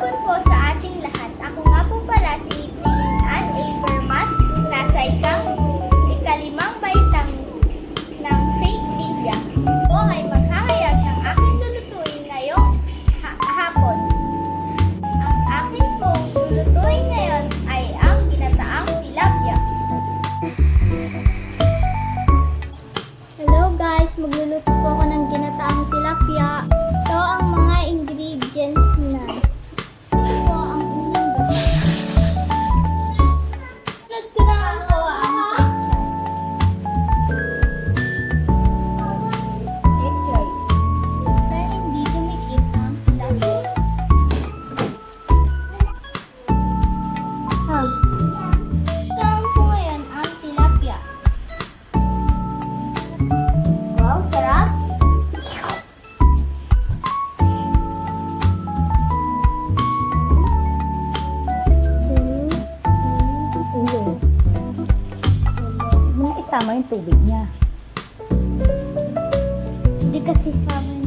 por força. Isama yung tubig niya. Hindi kasi sama